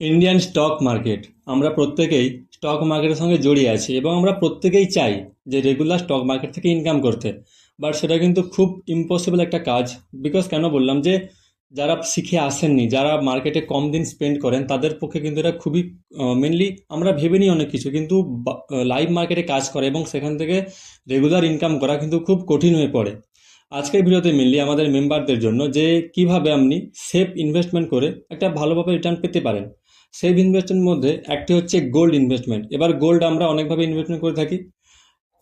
Indian stock market আমরা প্রত্যেকেই stock মার্কেটের সঙ্গে জড়িয়ে আছি এবং আমরা প্রত্যেকেই চাই যে রেগুলার স্টক মার্কেট থেকে ইনকাম করতে। বাট সেটা কিন্তু খুব ইম্পসিবল একটা কাজ। বিকজ কেন বললাম যে, যারা শিখে আসেননি, যারা মার্কেটে কম দিন স্পেন্ড করেন, তাদের পক্ষে কিন্তু এটা খুবই মেনলি আমরা ভেবে নিই অনেক কিছু। কিন্তু লাইভ মার্কেটে কাজ করে এবং সেখান থেকে রেগুলার ইনকাম করা কিন্তু খুব কঠিন হয়ে পড়ে। আজকের ভিডিওতে মেনলি আমাদের মেম্বারদের জন্য যে কীভাবে আপনি সেফ ইনভেস্টমেন্ট করে একটা ভালোভাবে রিটার্ন পেতে পারেন। সেফ ইনভেস্টমেন্টের মধ্যে একটি হচ্ছে গোল্ড ইনভেস্টমেন্ট এবার গোল্ড আমরা অনেকভাবে ইনভেস্টমেন্ট করে থাকি।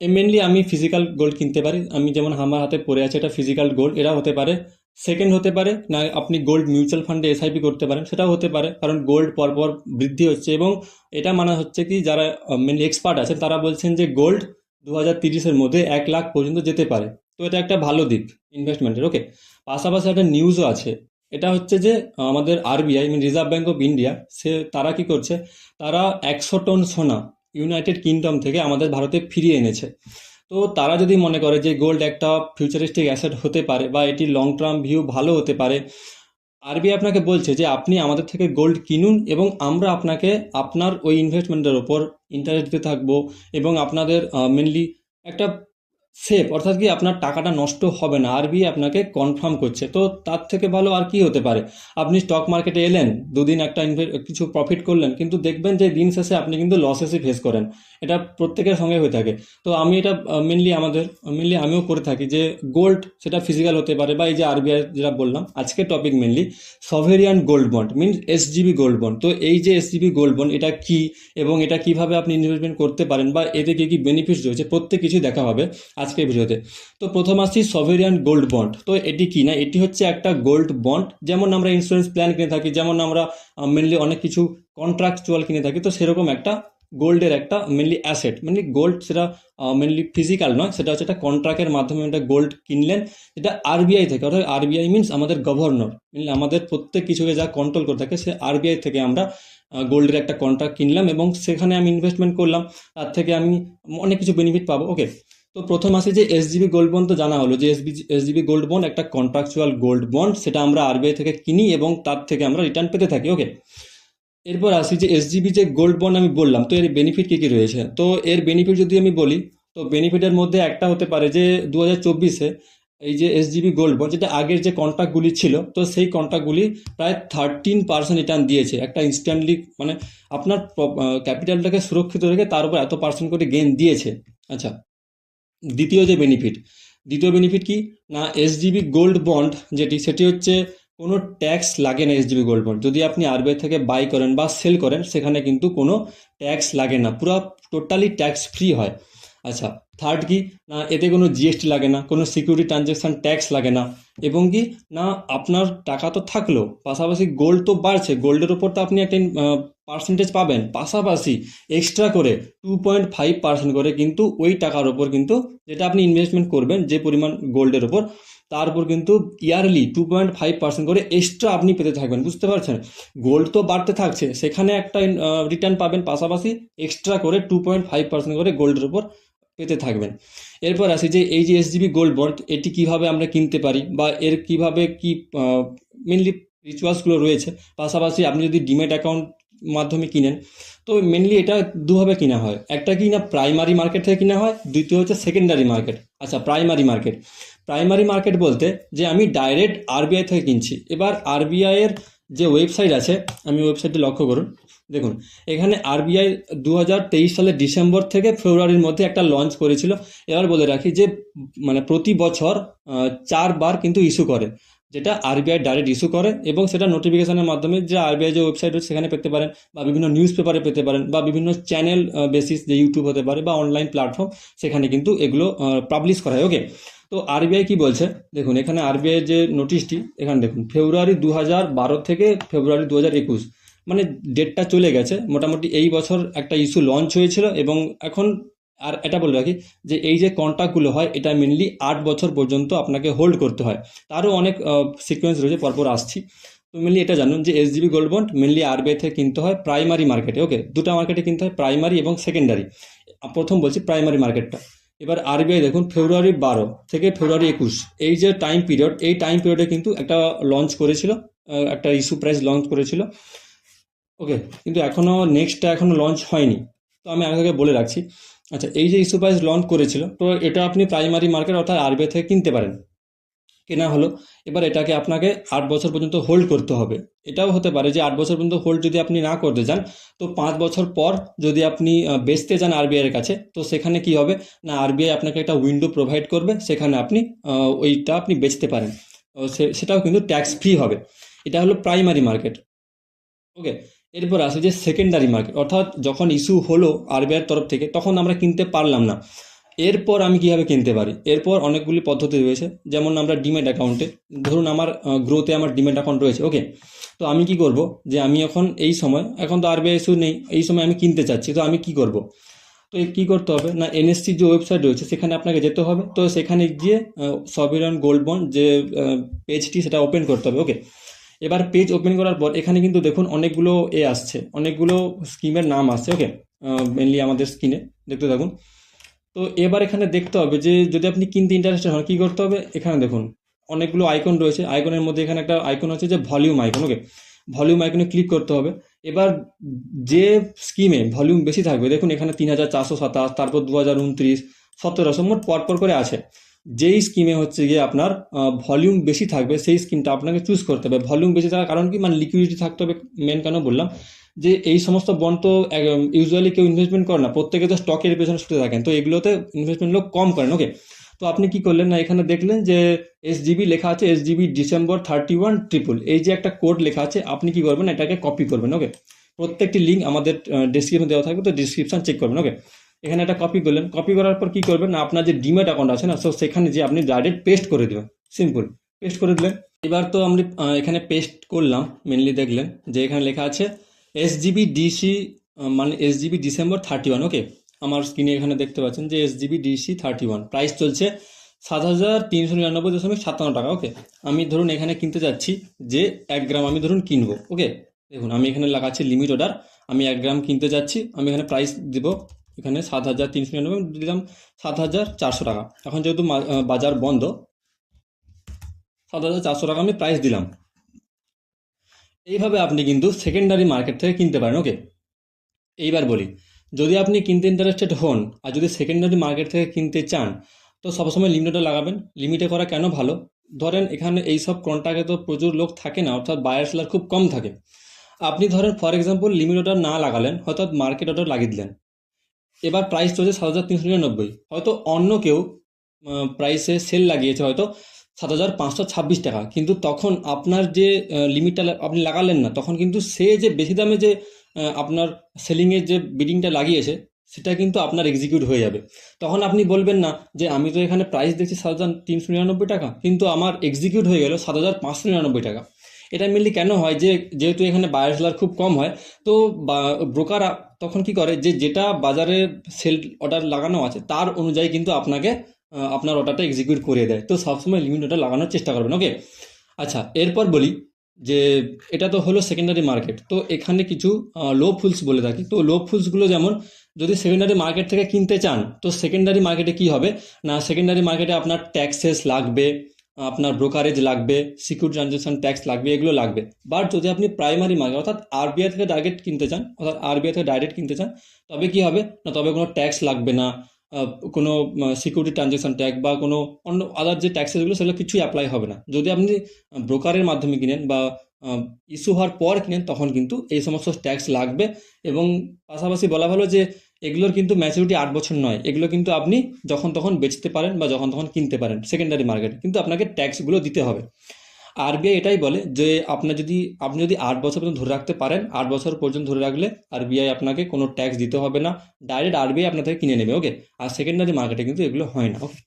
মেনলি আমি ফিজিক্যাল গোল্ড কিনতে পারি। আমি যেমন আমার হাতে পড়ে আছে এটা ফিজিক্যাল গোল্ড এরা হতে পারে। সেকেন্ড হতে পারে, না, আপনি গোল্ড মিউচুয়াল ফান্ডে এসআইপি করতে পারেন, সেটাও হতে পারে। কারণ গোল্ড পরপর বৃদ্ধি হচ্ছে এবং এটা মানা হচ্ছে কি, যারা মেনলি এক্সপার্ট আছেন, তারা বলছেন যে গোল্ড দু হাজার তিরিশের মধ্যে এক লাখ পর্যন্ত যেতে পারে। তো এটা একটা ভালো দিক ইনভেস্টমেন্টের ওকে পাশাপাশি একটা নিউজও আছে। এটা হচ্ছে যে আমাদের RBI mean reserve bank of India সে, তারা কি করছে? তারা একশো টন সোনা ইউনাইটেড কিংডম থেকে আমাদের ভারতে ফিরিয়ে এনেছে। তো তারা যদি মনে করে যে গোল্ড একটা ফিউচারিস্টিক অ্যাসেট হতে পারে বা এটি লং টার্ম ভিউ ভালো হতে পারে আরবিআই আপনাকে বলছে যে আপনি আমাদের থেকে গোল্ড কিনুন এবং আমরা আপনাকে আপনার ওই ইনভেস্টমেন্টের ওপর ইন্টারেস্ট দিতে থাকব এবং আপনাদের মেনলি একটা সেফ অর্থাৎ কি আপনার টাকাটা নষ্ট হবে না। আরবিআই আপনাকে কনফার্ম করছে। তো তার থেকে ভালো আর কি হতে পারে? আপনি স্টক মার্কেটে এলেন, দুদিন একটা কিছু প্রফিট করলেন, কিন্তু দেখবেন যে দিন শেষে আপনি কিন্তু লসেসই ফেস করেন। এটা প্রত্যেকের সঙ্গে হয়ে থাকে। তো আমি এটা মেনলি আমাদের মেনলি আমিও করে থাকি যে গোল্ড সেটা ফিজিক্যাল হতে পারে বা এই যে আরবিআই যেটা বললাম, আজকে topic mainly sovereign gold bond means SGB gold bond তো এই যে এসজিবি গোল্ড বন্ড এটা কি এবং এটা কীভাবে আপনি ইনভেস্টমেন্ট করতে পারেন বা এতে কী কী বেনিফিটস রয়েছে, প্রত্যেক কিছু দেখা হবে। আজকের ভিডিওতে তো প্রথম আসছি সভেরিয়ান গোল্ড বন্ড তো এটি কি না? এটি হচ্ছে একটা গোল্ড বন্ড যেমন আমরা ইন্স্যুরেন্স প্ল্যান কিনে থাকি, যেমন আমরা মেনলি অনেক কিছু কন্ট্রাকচুয়াল কিনে থাকি, তো সেরকম একটা গোল্ডের একটা মেনলি অ্যাসেট মেনলি গোল্ড সেটা মেনলি ফিজিক্যাল নয়, সেটা হচ্ছে একটা কন্ট্রাক্টের মাধ্যমে একটা গোল্ড কিনলেন এটা আরবিআই থেকে। অর্থাৎ আরবিআই মিনস আমাদের গভর্নর মেনলি আমাদের প্রত্যেক কিছুকে যা কন্ট্রোল করে থাকে, সে আরবিআই থেকে আমরা গোল্ডের একটা কন্ট্রাক্ট কিনলাম এবং সেখানে আমি ইনভেস্টমেন্ট করলাম। তার থেকে আমি অনেক কিছু বেনিফিট পাবো। ওকে তো প্রথম আসে যে এসজিবি গোল্ড বন্ড তো জানা হলো যে এসবি এসজিবি গোল্ড বন্ড একটা কন্ট্রাকচুয়াল গোল্ড বন্ড সেটা আমরা আরবিআই থেকে কিনি এবং তার থেকে আমরা রিটার্ন পেতে থাকি ওকে এরপর আসি যে এসজিবি যে গোল্ড বন্ড আমি বললাম, তো এর বেনিফিট কী কী রয়েছে? তো এর বেনিফিট যদি আমি বলি, তো বেনিফিটের মধ্যে একটা হতে পারে যে দু হাজার চব্বিশে এই যে এসজিবি গোল্ড বন্ড যেটা আগের যে কন্ট্রাক্টগুলি ছিল, তো সেই কন্ট্রাক্টগুলি প্রায় থার্টিন পার্সেন্ট রিটার্ন দিয়েছে। একটা ইনস্ট্যান্টলি মানে আপনার ক্যাপিটালটাকে সুরক্ষিত রেখে তার উপর এত পার্সেন্ট করে গেন দিয়েছে। আচ্ছা দ্বিতীয় যে বেনিফিট দ্বিতীয় বেনিফিট কি? না এসজিবি গোল্ড বন্ড যেটি, সেটি হচ্ছে কোনো ট্যাক্স লাগে না এসজিবি গোল্ড বন্ড যদি আপনি আরবিআই থেকে বাই করেন বা সেল করেন, সেখানে কিন্তু কোনো ট্যাক্স লাগে না, পুরো টোটালি ট্যাক্স ফ্রি হয়। আচ্ছা থার্ড কি? না, এতে কোনো জিএসটি লাগে না, কোনো সিকিউরিটি ট্রানজ্যাকশান ট্যাক্স লাগে না। এবং কি? না, আপনার টাকা তো থাকল, পাশাপাশি গোল্ড তো বাড়ছে গোল্ডের ওপর তো আপনি একটা পার্সেন্টেজ পাবেন। পাশাপাশি এক্সট্রা করে টু পয়েন্ট ফাইভ পার্সেন্ট করে কিন্তু ওই টাকার ওপর কিন্তু যেটা আপনি ইনভেস্টমেন্ট করবেন, যে পরিমাণ গোল্ডের ওপর তার উপর কিন্তু yearly two point five percent করে এক্সট্রা আপনি পেতে থাকবেন। বুঝতে পারছেন? গোল্ড তো বাড়তে থাকছে, সেখানে একটা রিটার্ন পাবেন। পাশাপাশি এক্সট্রা করে টু পয়েন্ট ফাইভ পার্সেন্ট করে গোল্ডের ওপর পেতে থাকবেন। এরপর আসি যে এই যে এসজিবি গোল্ড বন্ড এটি কীভাবে আমরা কিনতে পারি বা এর কীভাবে কি মেনলি রিচুয়ালসগুলো রয়েছে। পাশাপাশি আপনি যদি ডিমেট অ্যাকাউন্ট মাধ্যমে কিনেন। তো মেনলি এটা দুভাবে কিনা হয়। একটা কি না প্রাইমারি মার্কেট থেকে কিনা হয়, দ্বিতীয় হচ্ছে সেকেন্ডারি মার্কেট আচ্ছা প্রাইমারি মার্কেট প্রাইমারি মার্কেট বলতে যে আমি ডাইরেক্ট আরবিআই থেকে কিনছি। এবার আরবিআইয়ের যে ওয়েবসাইট আছে, আমি ওয়েবসাইটটি লক্ষ্য করুন। দেখুন, এখানে আরবিআই দু হাজার তেইশ সালের ডিসেম্বর থেকে ফেব্রুয়ারির মধ্যে একটা লঞ্চ করেছিল। এবার বলে রাখি যে মানে প্রতি বছর চারবার কিন্তু ইস্যু করে। যেটা আরবিআই ডাইরেক্ট ইস্যু করে এবং সেটা নোটিফিকেশনের মাধ্যমে যে আরবিআই যে ওয়েবসাইট রয়েছে সেখানে পেতে পারেন বা বিভিন্ন নিউজ পেপারে পেতে পারেন বা বিভিন্ন চ্যানেল বেসিস যে ইউটিউব হতে পারে বা অনলাইন প্ল্যাটফর্ম সেখানে কিন্তু এগুলো পাবলিশ করা হয় ওকে তো আরবিআই কি বলছে? দেখুন, এখানে আরবিআই যে নোটিশটি এখানে দেখুন, ফেব্রুয়ারি দু থেকে ফেব্রুয়ারি দু হাজার একুশ মানে ডেটটা চলে গেছে। মোটামুটি এই বছর একটা ইস্যু লঞ্চ হয়েছিল এবং এখন আর এটা বলে রাখি যে এই যে কন্ট্রাক্টগুলো হয়, এটা মেনলি আট বছর পর্যন্ত আপনাকে হোল্ড করতে হয়। তারও অনেক সিকোয়েন্স রয়েছে, পরপর আসছি। তো মেনলি এটা জানুন যে SGB gold bond mainly RBI থেকে কিনতে হয় প্রাইমারি মার্কেটে ওকে দুটো মার্কেটে কিনতে হয় প্রাইমারি এবং সেকেন্ডারি প্রথম বলছি প্রাইমারি মার্কেটটা এবার আরবিআই দেখুন ফেব্রুয়ারি বারো থেকে ফেব্রুয়ারি একুশ। এই যে টাইম পিরিয়ড এই টাইম পিরিয়ডে কিন্তু একটা লঞ্চ করেছিল একটা ইস্যু প্রাইস লঞ্চ করেছিল। ওকে কিন্তু এখনও নেক্সটটা এখনও লঞ্চ হয়নি। তো আমি আগে বলে রাখছি আচ্ছা এই যে ইস্যু প্রাইস লঞ্চ করেছিল, তো এটা আপনি প্রাইমারি মার্কেট অর্থাৎ আরবিআই থেকে কিনতে পারেন। কেনা হলো। এবার এটাকে আপনাকে আট বছর পর্যন্ত হোল্ড করতে হবে। এটাও হতে পারে যে আট বছর পর্যন্ত হোল্ড যদি আপনি না করতে চান, তো পাঁচ বছর পর যদি আপনি বেচতে যান আরবিআই এর কাছে, তো সেখানে কি হবে? না আরবিআই আপনাকে একটা উইন্ডো প্রোভাইড করবে, সেখানে আপনি ওইটা আপনি বেচতে পারেন। সেটাও কিন্তু ট্যাক্স ফ্রি হবে। এটা হলো প্রাইমারি মার্কেট ওকে এরপর আসে যে সেকেন্ডারি মার্কেট অর্থাৎ যখন ইস্যু হলো আরবিআইয়ের তরফ থেকে, তখন আমরা কিনতে পারলাম না। এরপর আমি কীভাবে কিনতে পারি? এরপর অনেকগুলি পদ্ধতি রয়েছে, যেমন আমরা ডিমেট অ্যাকাউন্টে ধরুন আমার গ্রোতে আমার ডিমেট অ্যাকাউন্ট রয়েছে ওকে তো আমি কি করব? যে আমি এখন এই সময়, এখন তো আরবিআই ইস্যু নেই, এই সময় আমি কিনতে চাচ্ছি, তো আমি কি করব? তো কী করতে হবে? না এনএসসি যে ওয়েবসাইট রয়েছে, সেখানে আপনাকে যেতে হবে, তো সেখানে গিয়ে সবিরন গোল্ড বন্ড যে পেজটি সেটা ওপেন করতে হবে ওকে এবার পেজ ওপেন করার পর এখানে কিন্তু দেখুন অনেকগুলো এ আসছে, অনেকগুলো স্কিমের নাম আসছে ওকে মেনলি আমাদের স্ক্রিনে দেখতে থাকুন। তো এবার এখানে দেখতে হবে যে যদি আপনি কিনতে ইন্টারেস্টেড হন, কী করতে হবে? এখানে দেখুন, অনেকগুলো আইকন রয়েছে। আইকনের মধ্যে এখানে একটা আইকন আছে যে ভলিউম আইকন ওকে ভলিউম আইকনে ক্লিক করতে হবে। এবার যে স্কিমে ভলিউম বেশি থাকবে, দেখুন এখানে তিন হাজার চারশো সাতাশ, তারপর দু হাজার উনত্রিশ, সতেরোশো, মোট পরপর করে আছে। যেই স্কিমে হচ্ছে গিয়ে আপনার ভলিউম বেশি থাকবে, সেই স্কিমটা আপনাকে চুজ করতে হবে। ভলিউম বেশি থাকার কারণ কি? মানে লিকুইডিটি থাকতে হবে মেন কেন বললাম? যে এই সমস্ত বন্ড তো ইউজুয়ালি কেউ ইনভেস্টমেন্ট করে না, প্রত্যেকে তো স্টকের পেছনে ছুটে থাকেন, তো এগুলোতে ইনভেস্টমেন্ট লোক কম করেন ওকে তো আপনি কি করলেন না, এখানে দেখলেন যে এসজিবি লেখা আছে SGB December thirty one triple এই যে একটা কোড লেখা আছে, আপনি কি করবেন, এটাকে কপি করবেন ওকে প্রত্যেকটি লিঙ্ক আমাদের ডিসক্রিপশন দেওয়া থাকবে, তো ডিসক্রিপশন চেক করবেন ওকে এখানে একটা কপি করলেন। কপি করার পর কি করবেন? না, আপনার যে ডিমেট অ্যাকাউন্ট আছে না তো সেখানে যে আপনি ডাইরেক্ট পেস্ট করে দেবেন। সিম্পল পেস্ট করে দিলেন। এবার তো আমি এখানে পেস্ট করলাম মেনলি দেখলেন যে এখানে লেখা আছে এস জিবি ডিসি মানে S GB December thirty one okay আমার স্ক্রিনে এখানে দেখতে পাচ্ছেন যে S GB DC thirty one price চলছে সাত হাজার তিনশো নিরানব্বই দশমিক সাতান্ন টাকা ওকে আমি ধরুন এখানে কিনতে যাচ্ছি যে এক গ্রাম আমি ধরুন কিনবো ওকে দেখুন, আমি এখানে লাগাচ্ছি লিমিট অর্ডার আমি এক গ্রাম কিনতে যাচ্ছি, আমি এখানে প্রাইস দেবো এখানে সাত হাজার তিনশো নিরানব্বই দিলাম সাত হাজার চারশো টাকা। এখন যেহেতু বাজার বন্ধ সাত হাজার চারশো টাকা আমি প্রাইস দিলাম। এইভাবে আপনি কিন্তু সেকেন্ডারি মার্কেট থেকে কিনতে পারেন ওকে এইবার বলি, যদি আপনি কিনতে ইন্টারেস্টেড হন আর যদি সেকেন্ডারি মার্কেট থেকে কিনতে চান, তো সবসময় লিমিটে লাগাবেন। লিমিটে করা কেন ভালো? ধরেন এখানে এই সব কন্ট্রাক্টে তো প্রচুর লোক থাকে না, অর্থাৎ বায়ার সেলার খুব কম থাকে। আপনি ধরেন ফর এক্সাম্পল লিমিট অর্ডার না লাগালেন অর্থাৎ মার্কেট অর্ডার লাগিয়ে দিলেন। এবার প্রাইস চলছে সাত হাজার তিনশো নিরানব্বই। হয়তো অন্য কেউ প্রাইসে সেল লাগিয়েছে হয়তো সাত হাজার পাঁচশো ছাব্বিশ টাকা। কিন্তু তখন আপনার যে লিমিটটা আপনি লাগালেন না, তখন কিন্তু সে যে বেশি দামে যে আপনার সেলিংয়ের যে বিডিংটা লাগিয়েছে, সেটা কিন্তু আপনার এক্সিকিউট হয়ে যাবে। তখন আপনি বলবেন না যে, আমি তো এখানে প্রাইস দেখছি সাত হাজার তিনশো নিরানব্বই টাকা, কিন্তু আমার এক্সিকিউট হয়ে গেল সাত হাজার পাঁচশো নিরানব্বই টাকা। এটা মেনলি কেন হয় যে, যেহেতু এখানে বায়ার সেলার খুব কম হয়, তো ব্রোকার তখন কি করে? যে যেটা বাজারে সেল অর্ডার লাগানো আছে, তার অনুযায়ী কিন্তু আপনাকে আপনার অর্ডারটা এক্সিকিউট করে দেয়। তো সবসময় লিমিট অর্ডার লাগানোর চেষ্টা করবেন ওকে আচ্ছা এরপর বলি যে, এটা তো হলো সেকেন্ডারি মার্কেট তো এখানে কিছু লো ফুলস বলে থাকি। তো লো ফুলসগুলো যেমন, যদি সেকেন্ডারি মার্কেট থেকে কিনতে চান, তো সেকেন্ডারি মার্কেটে কি হবে? না সেকেন্ডারি মার্কেটে আপনার ট্যাক্সেস লাগবে আপনার ব্রোকারেজ লাগবে সিকিউরিটি ট্রানজ্যাকশন ট্যাক্স লাগবে, এগুলো লাগবে। বাট যদি আপনি প্রাইমারি মার্কেট অর্থাৎ আরবিআই থেকে ডাইরেক্ট কিনতে চান, অর্থাৎ আরবিআই থেকে ডাইরেক্ট কিনতে চান, তবে কি হবে? না, তবে কোনো ট্যাক্স লাগবে না। কোনো সিকিউরিটি ট্রানজ্যাকশন ট্যাক্স বা কোনো অন্য আদার যে ট্যাক্সেসগুলো সেগুলো কিছুই অ্যাপ্লাই হবে না। যদি আপনি ব্রোকারের মাধ্যমে কিনেন বা ইস্যু হওয়ার পর কিনেন, তখন কিন্তু এই সমস্ত ট্যাক্স লাগবে। এবং পাশাপাশি বলা ভালো যে এগুলোর কিন্তু ম্যাচুরিটি আট বছর নয়। এগুলো কিন্তু আপনি যখন তখন বেচতে পারেন বা যখন তখন কিনতে পারেন সেকেন্ডারি মার্কেটে কিন্তু আপনাকে ট্যাক্সগুলো দিতে হবে। আরবিআই এটাই বলে যে আপনার যদি, আপনি যদি আট বছর পর্যন্ত ধরে রাখতে পারেন, আট বছর পর্যন্ত ধরে রাখলে আরবিআই আপনাকে কোনো ট্যাক্স দিতে হবে না। ডাইরেক্ট আরবিআই আপনার থেকে কিনে নেবে ওকে আর সেকেন্ডারি মার্কেটে কিন্তু এগুলো হয় না ওকে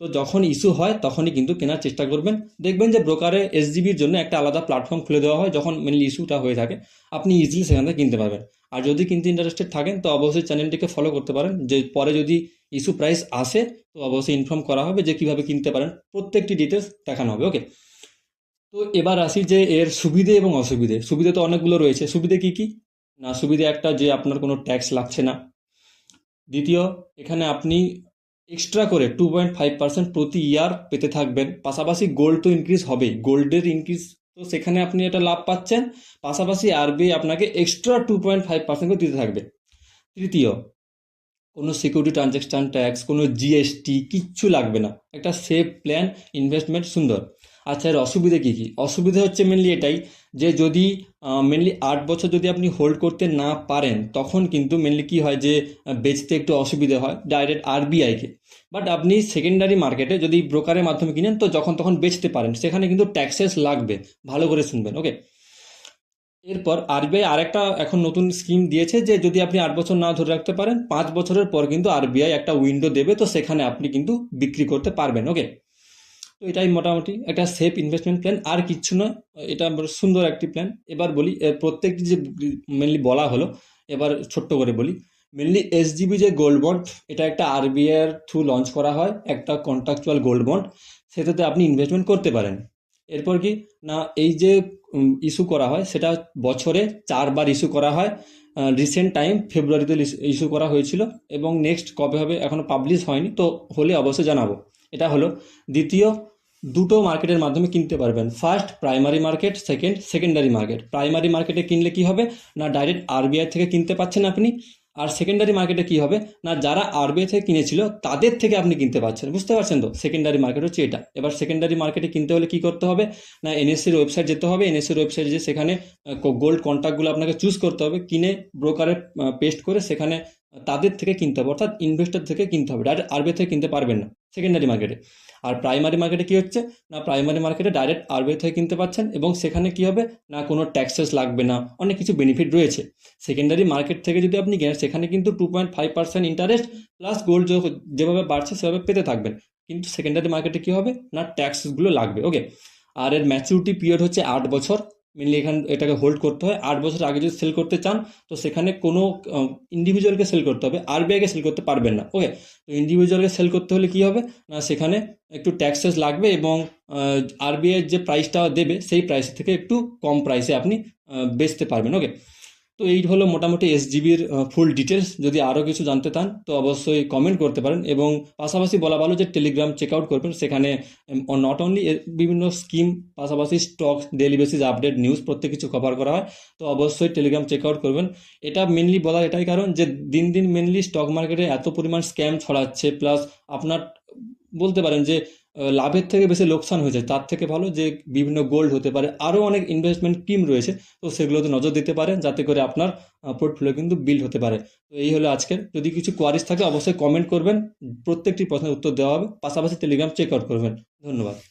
তো যখন ইস্যু হয়, তখনই কিন্তু কেনার চেষ্টা করবেন। দেখবেন যে ব্রোকারে এসজিবির জন্য একটা আলাদা প্ল্যাটফর্ম খুলে দেওয়া হয়, যখন মেনলি ইস্যুটা হয়ে থাকে, আপনি ইজিলি সেখান থেকে কিনতে পারবেন। আর যদি কিনতে ইন্টারেস্টেড থাকেন, তো অবশ্যই চ্যানেলটিকে ফলো করতে পারেন। যে পরে যদি ইস্যু প্রাইস আসে, তো অবশ্যই ইনফর্ম করা হবে যে কীভাবে কিনতে পারেন। প্রত্যেকটি ডিটেলস দেখানো হবে ওকে তো এবার আসি যে এর সুবিধে এবং অসুবিধে। সুবিধে তো অনেকগুলো রয়েছে। সুবিধে কি কি? না, সুবিধে একটা যে আপনার কোনো ট্যাক্স লাগছে না। দ্বিতীয়, এখানে আপনি এক্সট্রা করে টু পয়েন্ট ফাইভ পার্সেন্ট প্রতি ইয়ার পেতে থাকবেন। পাশাপাশি গোল্ড তো ইনক্রিজ হবেই। গোল্ডের ইনক্রিজ তো সেখানে আপনি এটা লাভ পাচ্ছেন। পাশাপাশি আরবিআই আপনাকে extra two point five percent করে দিতে থাকবে। তৃতীয়, কোনো সিকিউরিটি ট্রানজ্যাকশন ট্যাক্স কোনো জিএসটি কিচ্ছু লাগবে না। একটা সেফ প্ল্যান ইনভেস্টমেন্ট সুন্দর। আচ্ছা এর অসুবিধে কী কী? অসুবিধা হচ্ছে মেনলি এটাই যে যদি মেনলি আট বছর যদি আপনি হোল্ড করতে না পারেন, তখন কিন্তু মেনলি কী হয় যে বেচতে একটু অসুবিধে হয় ডাইরেক্ট আরবিআইকে বাট আপনি সেকেন্ডারি মার্কেটে যদি ব্রোকারের মাধ্যমে কিনেন, তো যখন তখন বেচতে পারেন। সেখানে কিন্তু ট্যাক্সেস লাগবে। ভালো করে শুনবেন ওকে এরপর আরবিআই আরেকটা এখন নতুন স্কিম দিয়েছে যে, যদি আপনি আট বছর না ধরে রাখতে পারেন, পাঁচ বছরের পর কিন্তু আরবিআই একটা উইন্ডো দেবে, তো সেখানে আপনি কিন্তু বিক্রি করতে পারবেন ওকে তো এটাই মোটামুটি একটা সেফ ইনভেস্টমেন্ট প্ল্যান আর কিচ্ছু না এটা সুন্দর একটি প্ল্যান এবার বলি প্রত্যেকটি যে মেনলি বলা হলো, এবার ছোট্ট করে বলি। মেনলি এসজিবি যে গোল্ড বন্ড এটা একটা আরবিআই এর থ্রু লঞ্চ করা হয়, একটা কন্ট্রাকচুয়াল গোল্ড বন্ড সেটাতে আপনি ইনভেস্টমেন্ট করতে পারেন। এরপর কি, না, এই যে ইস্যু করা হয়, সেটা বছরে চারবার ইস্যু করা হয়। রিসেন্ট টাইম ফেব্রুয়ারিতে ইস্যু করা হয়েছিল। এবং নেক্সট কবে হবে এখনও পাবলিশ হয়নি। তো হলে অবশ্যই জানাব। এটা হলো দ্বিতীয় দুটো মার্কেটের মাধ্যমে কিনতে পারবেন। First primary market second secondary market primary মার্কেটে কিনলে কি হবে? না ডাইরেক্ট আরবিআই থেকে কিনতে পাচ্ছেন আপনি। আর সেকেন্ডারি মার্কেটে কি হবে? না, যারা আরবিআই থেকে কিনেছিল, তাদের থেকে আপনি কিনতে পারছেন বুঝতে পারছেন তো? সেকেন্ডারি মার্কেট হচ্ছে এটা। এবার সেকেন্ডারি মার্কেটে কিনতে হলে কি করতে হবে? না এনএসসির ওয়েবসাইট যেতে হবে। এনএসসির ওয়েবসাইটে যে সেখানে গোল্ড কন্ট্যাক্টগুলো আপনাকে চুজ করতে হবে। কিনে ব্রোকারে পেস্ট করে সেখানে তাদের থেকে কিনতে হবে। অর্থাৎ ইনভেস্টর থেকে কিনতে হবে। ডাইরেক্ট আরবিআই থেকে কিনতে পারবেন না। সেকেন্ডারি মার্কেটে আর প্রাইমারি মার্কেটে কি হচ্ছে? না প্রাইমারি মার্কেটে ডাইরেক্ট আরবিআই থেকে কিনতে পাচ্ছেন এবং সেখানে কি হবে? না, কোনো ট্যাক্সেস লাগবে না, অনেক কিছু বেনিফিট রয়েছে। সেকেন্ডারি মার্কেট থেকে যদি আপনি কেনেন সেখানে কিন্তু two point five percent interest plus gold যেভাবে বাড়ছে, সেভাবে পেতে থাকবেন। কিন্তু সেকেন্ডারি মার্কেটে কি হবে? না ট্যাক্সগুলো লাগবে। ওকে আর এর ম্যাচুরিটি পিরিয়ড হচ্ছে আট বছর। মেনলি এখান, এটাকে হোল্ড করতে হয়। আট বছর আগে যদি সেল করতে চান, তো সেখানে কোনো ইন্ডিভিজুয়ালকে সেল করতে হবে। আরবিআইকে সেল করতে পারবেন না। ওকে তো ইন্ডিভিজুয়ালকে সেল করতে হলে কী হবে? না, সেখানে একটু ট্যাক্সেস লাগবে এবং আরবিআইয়ের যে প্রাইসটা দেবে, সেই প্রাইস থেকে একটু কম প্রাইসে আপনি বেচতে পারবেন। ওকে তো এই হলো মোটামুটি এসজিবির ফুল ডিটেলস যদি আরও কিছু জানতে চান, তো অবশ্যই কমেন্ট করতে পারেন এবং পাশাপাশি বলা ভালো যে টেলিগ্রাম চেক আউট করবেন, সেখানে নট অনলি বিভিন্ন স্কিম পাশাপাশি stock daily basis update news প্রত্যেক কিছু কভার করা হয়, তো অবশ্যই টেলিগ্রাম চেক আউট করবেন। এটা মেনলি বলার এটাই কারণ যে দিন দিন মেনলি স্টক মার্কেটে এত পরিমাণ স্ক্যাম ছড়াচ্ছে প্লাস আপনার, বলতে পারেন যে লাভের থেকে বেশি লোকসান হয়েছে। তার থেকে ভালো যে বিভিন্ন গোল্ড হতে পারে আরও অনেক ইনভেস্টমেন্ট স্কিম রয়েছে, তো সেগুলোতে নজর দিতে পারে যাতে করে আপনার পোর্টফোলিও কিন্তু বিল্ড হতে পারে। তো এই হলো আজকের। যদি কিছু কোয়ারিজ থাকে, অবশ্যই কমেন্ট করবেন। প্রত্যেকটি প্রশ্নের উত্তর দেওয়া হবে। পাশাপাশি টেলিগ্রাম চেক আউট করবেন। ধন্যবাদ।